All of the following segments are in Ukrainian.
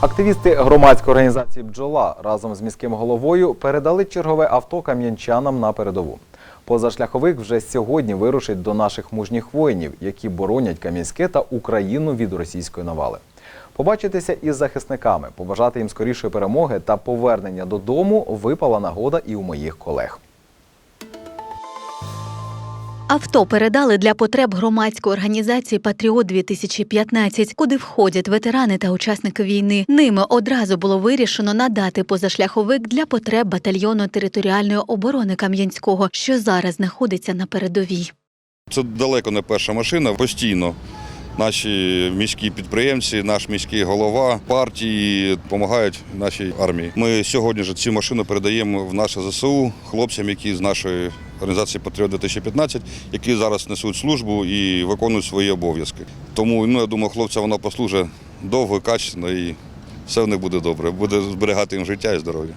Активісти громадської організації Бджола разом з міським головою передали чергове авто кам'янчанам на передову. Позашляховик вже сьогодні вирушить до наших мужніх воїнів, які боронять Кам'янське та Україну від російської навали. Побачитися із захисниками, побажати їм скорішої перемоги та повернення додому випала нагода і у моїх колег. Авто передали для потреб громадської організації Патріот 2015 куди входять ветерани та учасники війни. Ними одразу було вирішено надати позашляховик для потреб батальйону територіальної оборони Кам'янського, що зараз знаходиться на передовій. Це далеко не перша машина. Постійно наші міські підприємці, наш міський голова партії допомагають нашій армії. Ми сьогодні ж цю машину передаємо в наше ЗСУ хлопцям, які з нашої організації Патріот 2015, які зараз несуть службу і виконують свої обов'язки. Тому ну, я думаю, хлопця вона послужить довго, качественно і все в них буде добре. Буде зберігати їм життя і здоров'я.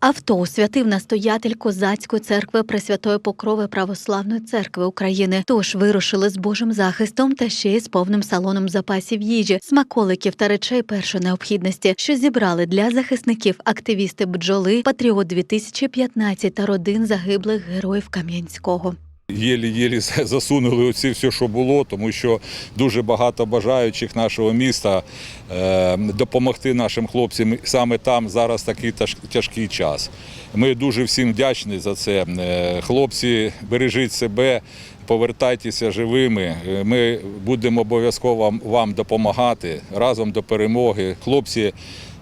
Авто освятив настоятель Козацької церкви Пресвятої Покрови Православної церкви України. Тож вирушили з Божим захистом та ще й з повним салоном запасів їжі, смаколиків та речей першої необхідності, що зібрали для захисників активісти бджоли, Патріот 2015 та родин загиблих героїв Кам'янського. Єлі-єлі засунули оці все, що було, тому що дуже багато бажаючих нашого міста е, допомогти нашим хлопцям саме там зараз такий тяжкий час. Ми дуже всім вдячні за це. Е, Хлопці, бережіть себе, повертайтеся живими. Е, Ми будемо обов'язково вам- допомагати разом до перемоги. Хлопці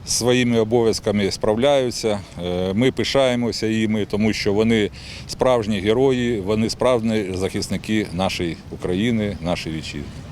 своїми обов'язками справляються. Е, Ми пишаємося їми, тому що вони справжні герої, вони справжні захисники нашої України, нашої вітчизни.